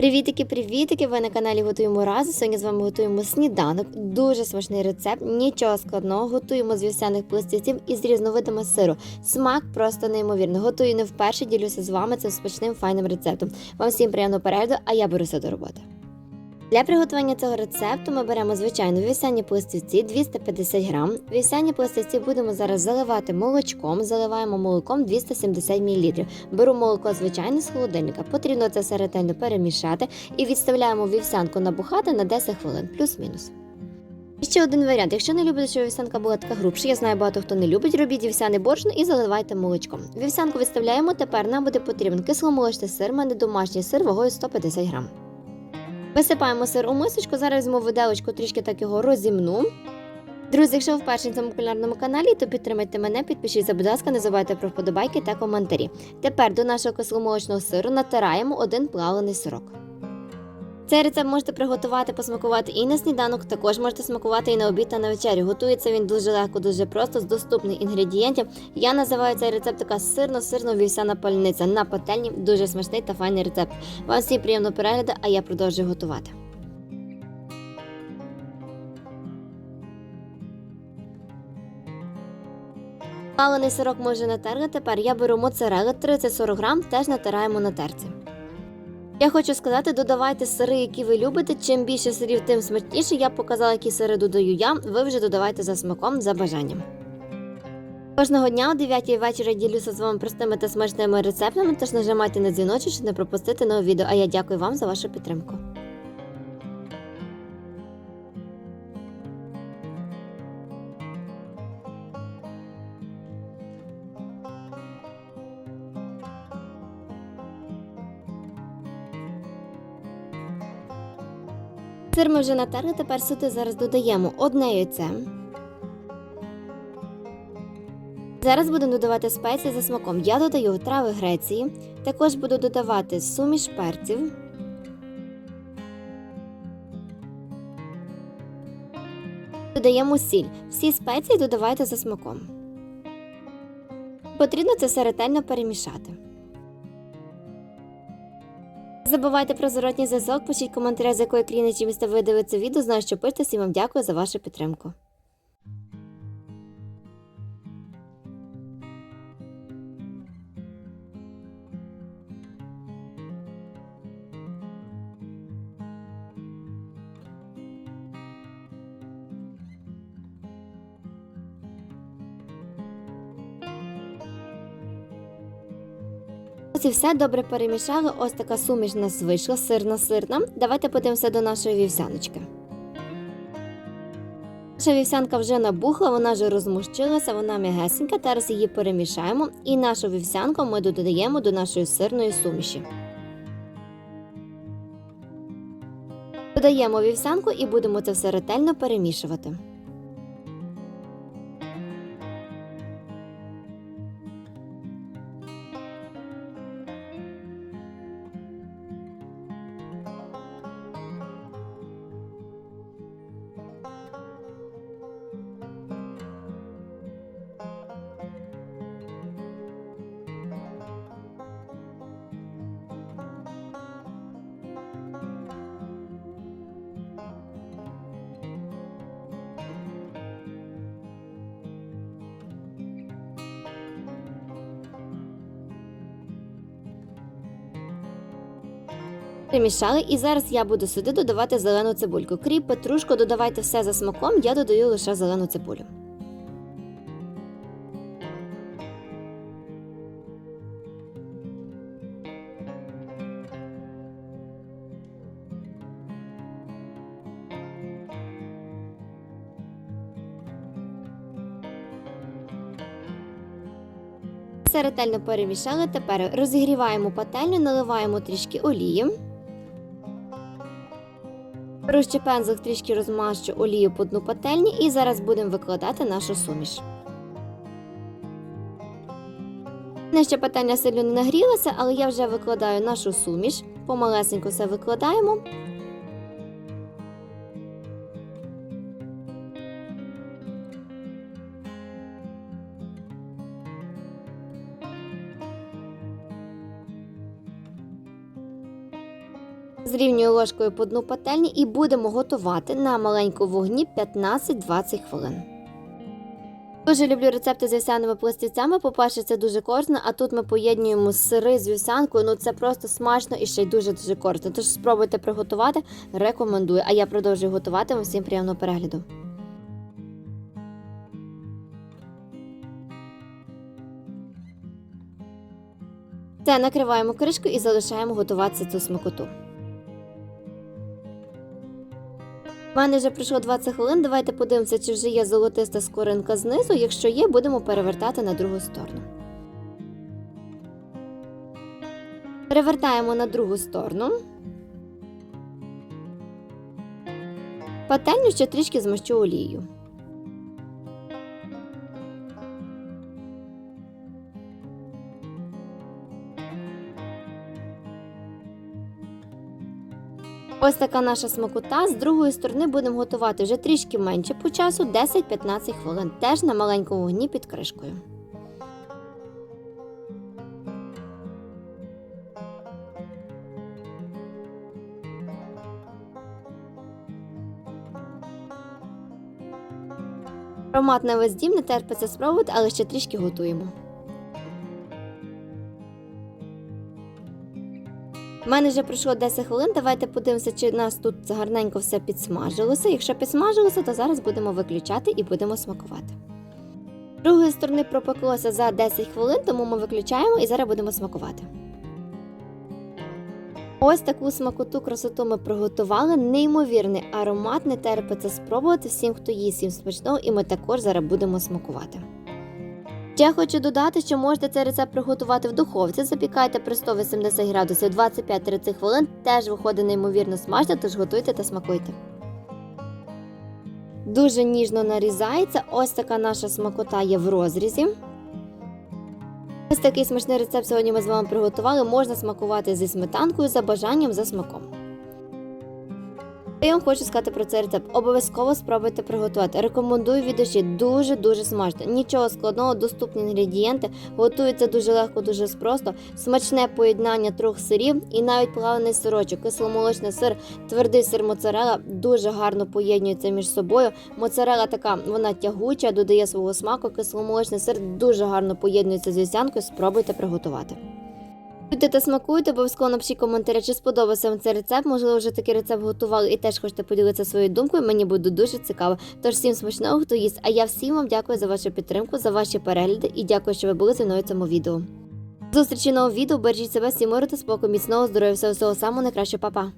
Привітики, привітики! Ви на каналі Готуємо разом. Сьогодні з вами готуємо сніданок. Дуже смачний рецепт, нічого складного. Готуємо з вівсяних пластівців і з різновидами сиру. Смак просто неймовірний. Готую не вперше, ділюся з вами цим смачним файним рецептом. Вам всім приємного перегляду, а я беруся до роботи. Для приготування цього рецепту ми беремо звичайно вівсяні пластівці 250 грам. Вівсяні пластівці будемо зараз заливати молочком. Заливаємо молоком 270 мл. Беру молоко звичайне з холодильника. Потрібно це все ретельно перемішати і відставляємо вівсянку набухати на 10 хвилин, плюс-мінус. І ще один варіант. Якщо не любите, щоб вівсянка була така грубша, я знаю багато хто не любить, робіть вівсяне борошно і заливайте молочком. Вівсянку відставляємо, тепер нам буде потрібен кисломолочний сир, мене домашній сир вагою 150 грам. Висипаємо сир у мисочку, зараз візьму виделочку, трішки так його розімну. Друзі, якщо ви вперше на цьому кулінарному каналі, то підтримайте мене, підпишіться, будь ласка, не забувайте про вподобайки та коментарі. Тепер до нашого кисломолочного сиру натираємо один плавлений сирок. Цей рецепт можете приготувати, посмакувати і на сніданок, також можете смакувати і на обід та на вечерю. Готується він дуже легко, дуже просто, з доступних інгредієнтів. Я називаю цей рецепт така сирно-сирно вівсяна пальниця на пательні. Дуже смачний та файний рецепт. Вам всім приємного перегляду, а я продовжую готувати. Плавлений сирок може натерли. Тепер я беру моцарелли 30-40 грам, теж натираємо на терці. Я хочу сказати, додавайте сири, які ви любите. Чим більше сирів, тим смачніше. Я показала, які сири додаю я. Ви вже додавайте за смаком, за бажанням. Кожного дня о 9 вечора ділюся з вами простими та смачними рецептами, тож нажимайте на дзвіночок, щоб не пропустити нове відео. А я дякую вам за вашу підтримку. Сир ми вже натерли, тепер сюди зараз додаємо одне яйце. Зараз будемо додавати спеції за смаком. Я додаю трави Греції, також буду додавати суміш перців. Додаємо сіль. Всі спеції додавайте за смаком. Потрібно це все ретельно перемішати. Забувайте про зворотній зв'язок, пишіть коментарі, з якої чи міста ви дивитеся відео. Знаю, що пишете, всім вам дякую за вашу підтримку. Ось все добре перемішали. Ось така суміш нас вийшла, сирна сирна. Давайте подивимося до нашої вівсяночки. Наша вівсянка вже набухла, вона вже розмущилася, вона м'ягесенька. Зараз її перемішаємо і нашу вівсянку ми додаємо до нашої сирної суміші. Додаємо вівсянку і будемо це все ретельно перемішувати. Перемішали, і зараз я буду сюди додавати зелену цибульку. Кріп, петрушку, додавайте все за смаком, я додаю лише зелену цибулю. Все ретельно перемішали. Тепер розігріваємо пательню, наливаємо трішки олії. Беру трішки розмащу олію по дну пательні і зараз будемо викладати нашу суміш. Не ще пательня сильно не нагрілася, але я вже викладаю нашу суміш. Помалесенько все викладаємо. Зрівнюю ложкою по дну пательні і будемо готувати на маленькому вогні 15-20 хвилин. Дуже люблю рецепти з вівсяними пластівцями. По-перше, це дуже корисно, а тут ми поєднуємо сири з вівсянкою. Ну це просто смачно і ще й дуже дуже корисно. Тож спробуйте приготувати, рекомендую. А я продовжую готувати. Вам всім приємного перегляду. Це накриваємо кришкою і залишаємо готуватися цю смакоту. У мене вже пройшло 20 хвилин. Давайте подивимося, чи вже є золотиста скоринка знизу. Якщо є, будемо перевертати на другу сторону. Перевертаємо на другу сторону. Пательню ще трішки змащу олією. Ось така наша смакота. З другої сторони будемо готувати вже трішки менше по часу 10-15 хвилин, теж на маленькому вогні під кришкою. Аромат на весь дім не терпиться спробувати, але ще трішки готуємо. У мене вже пройшло 10 хвилин. Давайте подивимося, чи у нас тут гарненько все підсмажилося. Якщо підсмажилося, то зараз будемо виключати і будемо смакувати. Другої сторони пропеклося за 10 хвилин, тому ми виключаємо і зараз будемо смакувати. Ось таку смакоту красоту ми приготували. Неймовірний аромат, не терпиться спробувати всім, хто їсть всім смачного, і ми також зараз будемо смакувати. Ще хочу додати, що можете цей рецепт приготувати в духовці. Запікайте при 180 градусів 25-30 хвилин. Теж виходить неймовірно смачно, тож готуйте та смакуйте. Дуже ніжно нарізається. Ось така наша смакота є в розрізі. Ось такий смачний рецепт сьогодні ми з вами приготували. Можна смакувати зі сметанкою за бажанням за смаком. Я вам хочу сказати про цей рецепт. Обов'язково спробуйте приготувати. Рекомендую від душі. Дуже дуже смачно. Нічого складного, доступні інгредієнти. Готується дуже легко, дуже просто. Смачне поєднання трьох сирів і навіть плавлений сирочок, кисломолочний сир, твердий сир моцарела дуже гарно поєднуються між собою. Моцарела така, вона тягуча, додає свого смаку. Кисломолочний сир дуже гарно поєднується з вівсянкою. Спробуйте приготувати. Готуйте та смакуйте, обов'язково напишіть коментарі, чи сподобався вам цей рецепт. Можливо, вже такий рецепт готували і теж хочете поділитися своєю думкою. Мені буде дуже цікаво. Тож всім смачного, хто їсть. А я всім вам дякую за вашу підтримку, за ваші перегляди і дякую, що ви були зі мною в цьому відео. Зустрічі нового відео, бережіть себе, всі миру та спокою, міцного здоров'я, всього всього самого найкращого, Па-па!